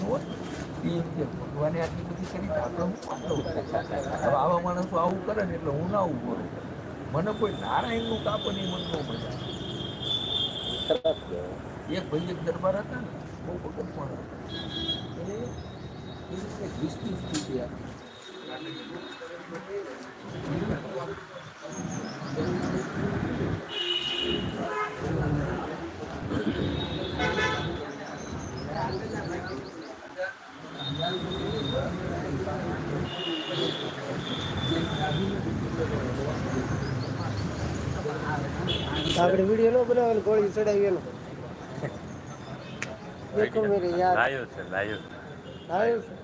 બુદ્ધિ ભગવાને આટલી બધી કરી આપણે આવા માણસો આવું કરે ને એટલે હું ના આવું કરું. મને કોઈ નારાયણનું કાપ નહીં મને બહુ મજા. એક ભાઈ એક દરબાર હતા ને, બહુ ભગત પણ હતા. એ રીતે હતી. આપણે વીડિયો નો બનાવવાનો ગોળી ચડાવી એનો દેખો મેરે યાર. લાયો છે લાયો લાયો છે.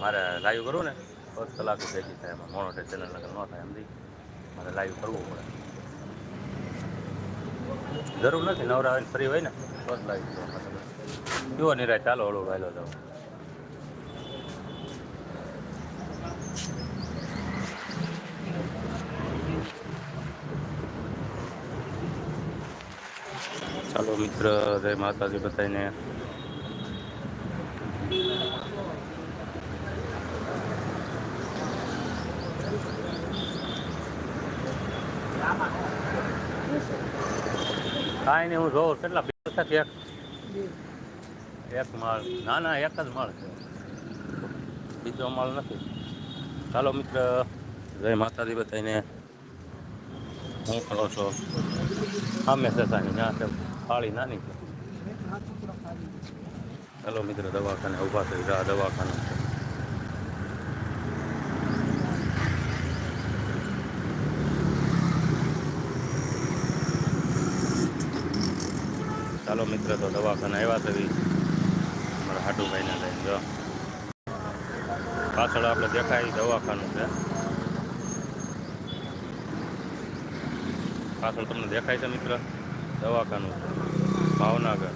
મારે લાઈવ કરવું ને દસ કલાક ભેગી થાય એમાં. મોનોટેક ચેનલ લગન ન થાય એમ દી મારે લાઈવ કરવું પડે. જરૂર નથી નવરા ફ્રી હોય ને તો જ લાઈવ કયો નિરાય? ચાલો હળવું વાયલો જાવ ચાલો મિત્ર, જય માતાજી બધાને કાંઈ નહીં, હું જોઉં, કેટલા બે હતા એક માળ, ના ના, એક જ માળ છે. બીજો માળ નથી. ચાલો મિત્ર, જય માતાજી બધાને હું કરો છો. હા મેસેજ સસાની ના પાળી નાની ચાલો મિત્ર, દવાખાને ઊભા થઈ રહ્યા દવાખાનું ચાલો મિત્ર, તો દવાખાને આવ્યા થવી અમારા મારા હાટુભાઈને લઈને જો. પાછળ આપણે દેખાય દવાખાનું છે. પાછળ તમને દેખાય છે મિત્ર? દવાખાનું, ભાવનગર.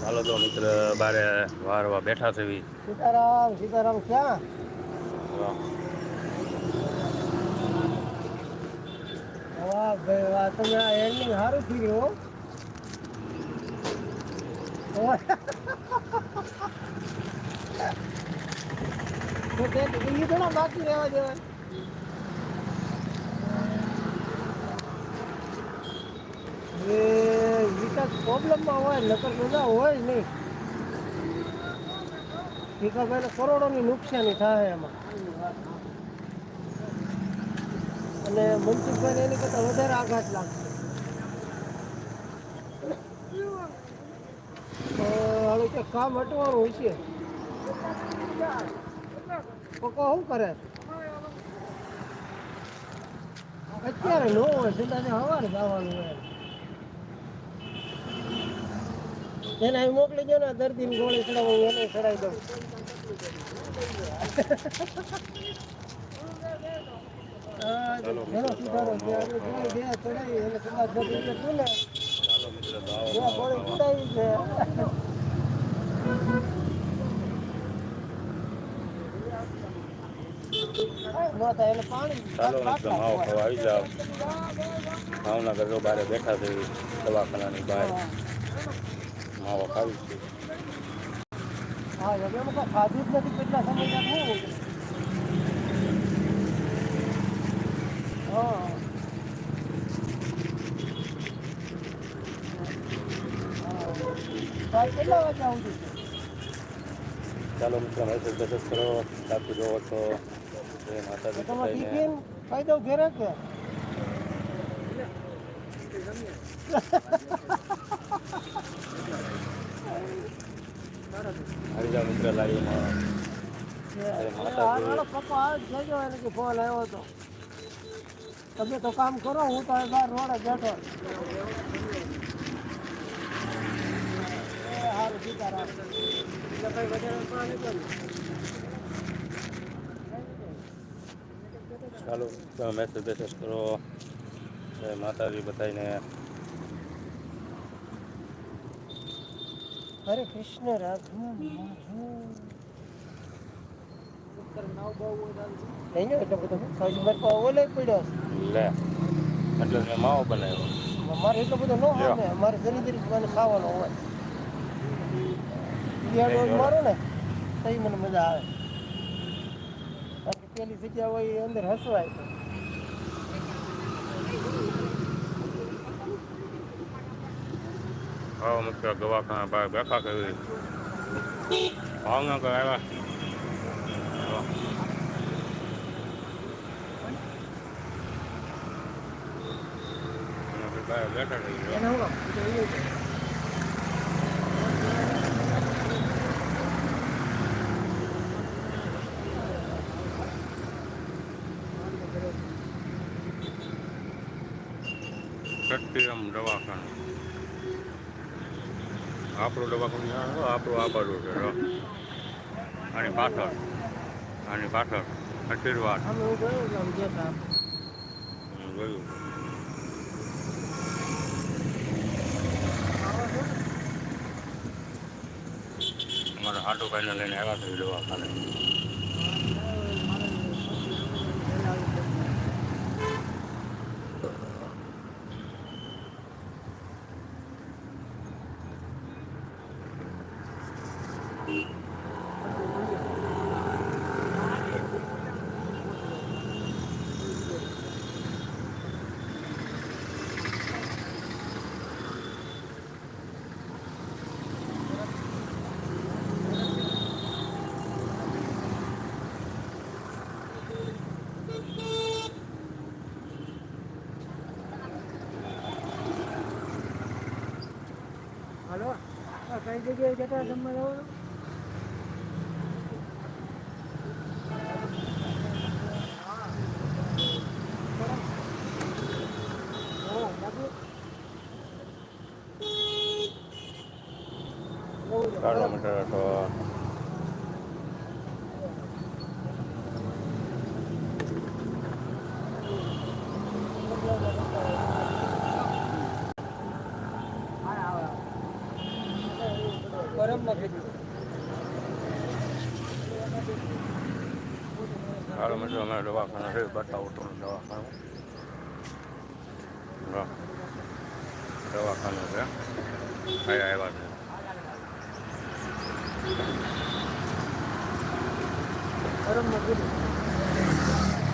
ચાલો તો મિત્ર, બારે વારવા બેઠા છે સીતારામ સીતારામ, ક્યાં? વાહ ભાઈ, વાહ, તમે આ એન્ડિંગ સારું થઈ ગયું હો. ઓય. તો તે બીજી થોડા બાકી રહેવા દેવાય એ વિકાસ પ્રોબ્લેમમાં હોય નકર બધા હોય નહીં ભીખાભાઈને કરોડોની નુકસાની થાય એમાં અને મનસુખભાઈને એની કરતાં વધારે આઘાત લાગશે હવે કે કામ હટવાનું છે. પપ્પા શું કરે? અત્યારે ન હોય સીધાને સવારે જવાનું હોય. એને અહીં મોકલી દો ને દર્દીની ગોળી ચડાવો એને ચડાવી દઉં. ચાલો, સુધારો ચડાવી દર્દી કે તું ને? ચાલો ગોળી આવો ખાવા આવી જાઓ. ભાવનગર જો બારે બેઠા છે દવાખાનાની બહાર. માવો ખાવી છે. ખાધું જ નથી, કેટલા સમય હું હા હા. કેટલા વાગે આવું છું ચાલો મિત્ર હવે મેસેજ કરો સાચું જોવો તો જય માતાજી ખાઈ ઘેરે કે? આવી જાઓ મિત્ર એને ફોન આવ્યો હતો. તમે તો કામ કરો હું તો બહાર રોડે બેઠો એ હારું સીતારામ એટલે કઈ વધારે પાણી નહીં ચાલો તમે મેસેજ મેસેજ કરો. જય માતાજી બધાને હરે કૃષ્ણ રાધુ લઈ લો એટલે બધો સૌથી મારે ઓલે પડ્યો. લે એટલે મેં માવો બનાવ્યો. મારે એટલો બધો ન હોય આવે મારે જરી જરી મને ખાવાનો હોય. ડોઝ મારો ને તો મને મજા આવે. બાકી પેલી જગ્યા હોય એ અંદર હસવાય. આવો મુખ્ય દવાખાના ભાઈ બેઠા કરી પછી બહાર બેઠા કરી સત્યમ દવાખાનું. આપણું દવાખાનું આપણું આ બાજુ છે આની પાછળ આની પાછળ આશીર્વાદ. ગયું અમારા હાટુભાઈને લઈને આવ્યા છે દવાખાને હાલો આ કઈ જગ્યાએ જતા જમવા જવાનું હા, બાકી? એવું છે. ચાલો મિત્ર તો ગરમ નથી દીધું. ચાલો મિત્રો, અમે દવાખાના છે, બતાવું તમને દવાખાનું. દવાખાનું છે અહીંયા આવ્યા છે.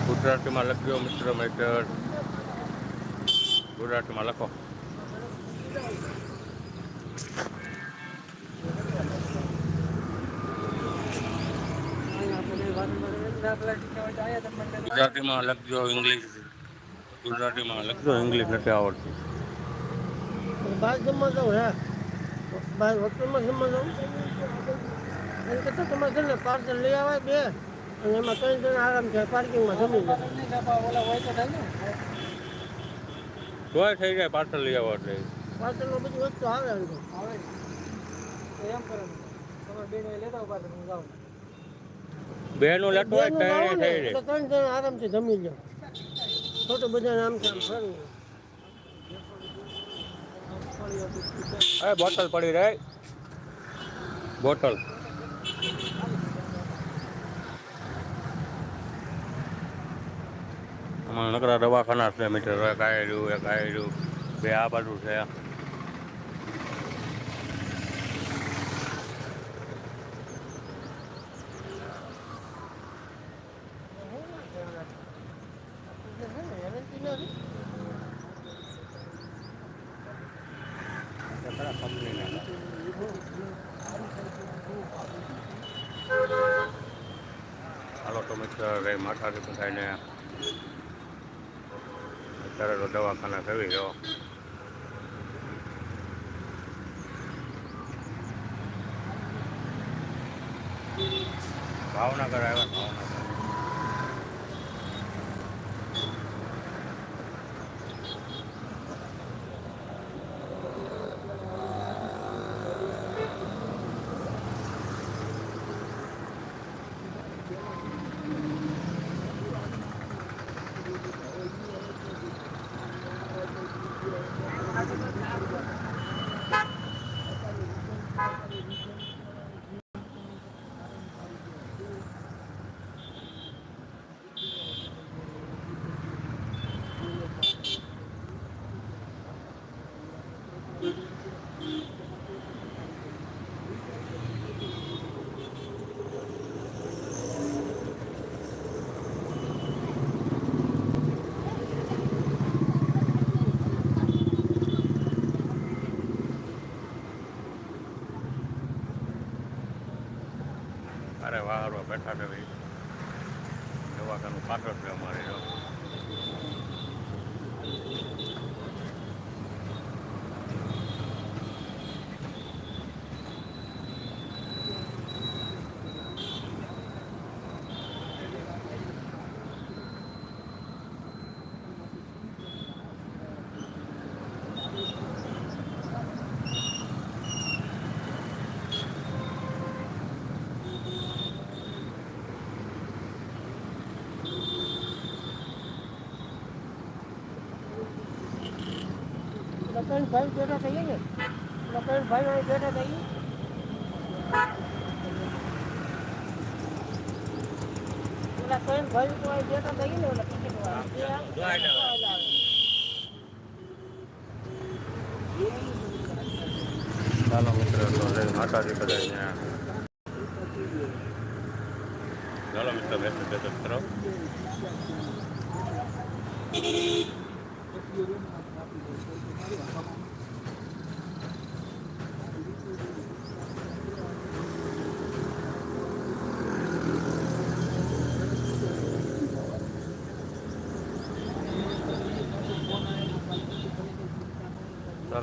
ગુજરાતીમાં લખ્યો મિત્ર મેટર ગુજરાતીમાં લખો અહીંયા આપણે વારંવાર દાખલા શીખ્યા હોય તો અહીંયા તમને ગુજરાતીમાં લખજો ઇંગ્લિશ ગુજરાતીમાં લખજો ઇંગ્લિશ નથી આવડતી. બહાર જમવા જાઉં હે. બહાર હોટલમાં જમવા જાઉં. એમ કરતાં તમારે છે ને પાર્સલ લઈ આવે બે અને એમાં ત્રણ જણ આરામ છે પાર્કિંગમાં જમી જાય થઈ જાય પાર્સલ લઈ આવો એટલે. પાર્સલમાં બધી વસ્તુ આવે આવે. એમ કરો. તમારે બે લેતા પાર્સલ હું જાઉં. બેનું લેતું હોય ત્રણે થઈ રહે. ત્રણ જણ આરામથી જમી લો ખોટું બધા આમ છે ફરવું અરે બોટલ પડી રહી. બોટલ. અમારા નકરા દવાખાના છે મીટર એક આયરું એક આયરું બે આ બાજુ છે હાલો તો રે થાય બધાને અત્યારે તો દવાખાના થઈ ગયો. ભાવનગર આવ્યા ભાવનગર. દવાખાનું પાછળ છે અમારે. લખન ભાઈ બેઠા થઈએ ને લખન ભાઈ અહીં બેઠા થઈએ. ઓલા કઈ ભાઈ તો બેઠા થઈએ ને વાળા ચાલો મિત્ર, તો જય માતાજી બધાને ચાલો મિત્ર બેઠો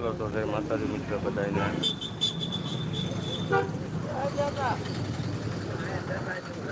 ચાલો તો જય માતાજી મિત્ર બધાને